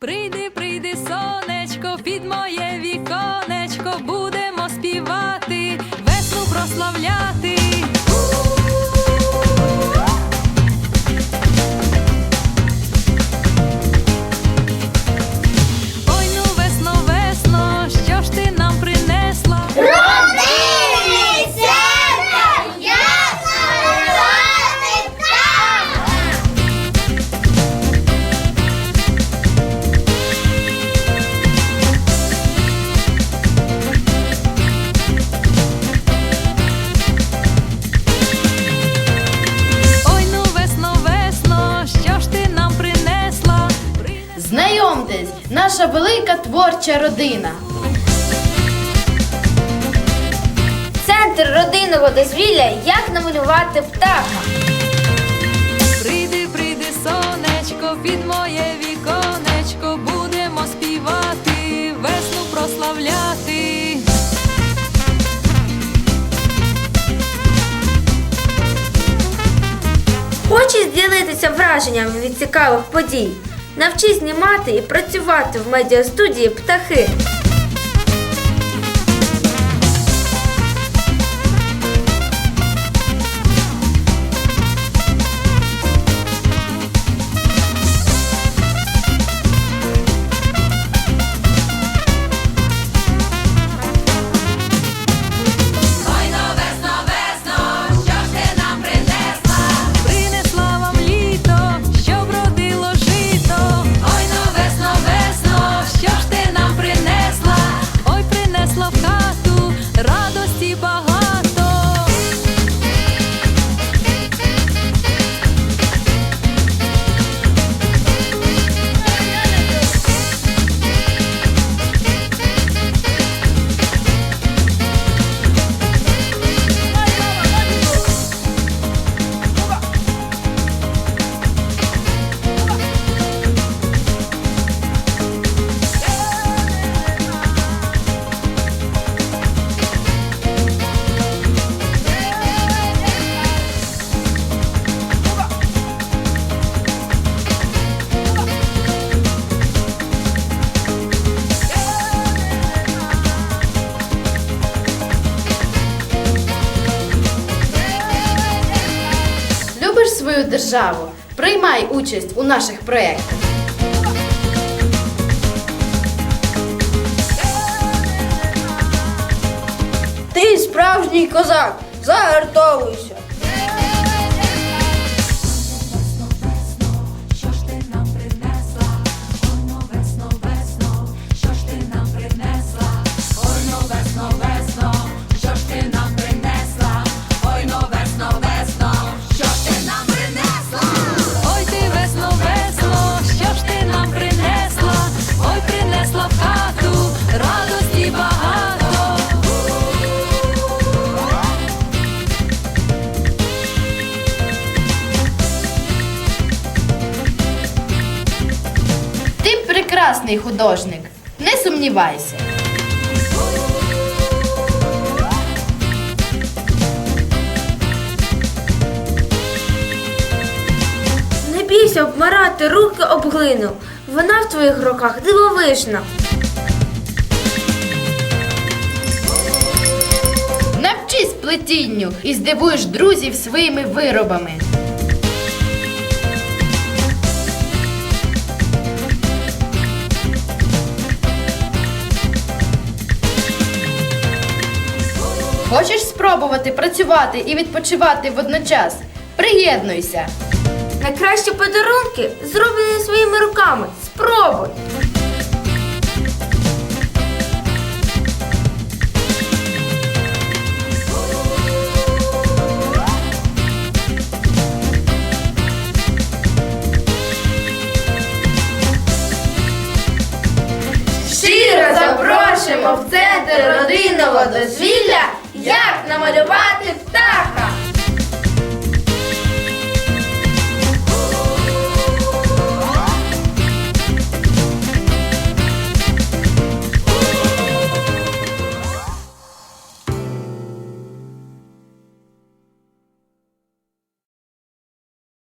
Прийди, прийди, сонечко, під моє віконечко, будемо співати, весну прославляти. Наша велика творча родина. Центр родинного дозвілля як намалювати птаха. Прийди, прийди, сонечко, під моє віконечко, будемо співати, весну прославляти. Хочеш ділитися враженнями від цікавих подій? Навчись знімати і працювати в медіастудії птахи. Свою державу? Приймай участь у наших проєктах. Ти справжній козак, загартовуйся. Прекрасний художник. Не сумнівайся. Не бійся обмирати руки об глину. Вона в твоїх руках дивовижна. Навчись плетінню і здивуєш друзів своїми виробами. Хочеш спробувати працювати і відпочивати водночас? Приєднуйся! Найкращі подарунки зроблені своїми руками. Спробуй! Щиро запрошуємо в центр родинного дозвілля, як намалювати птаха.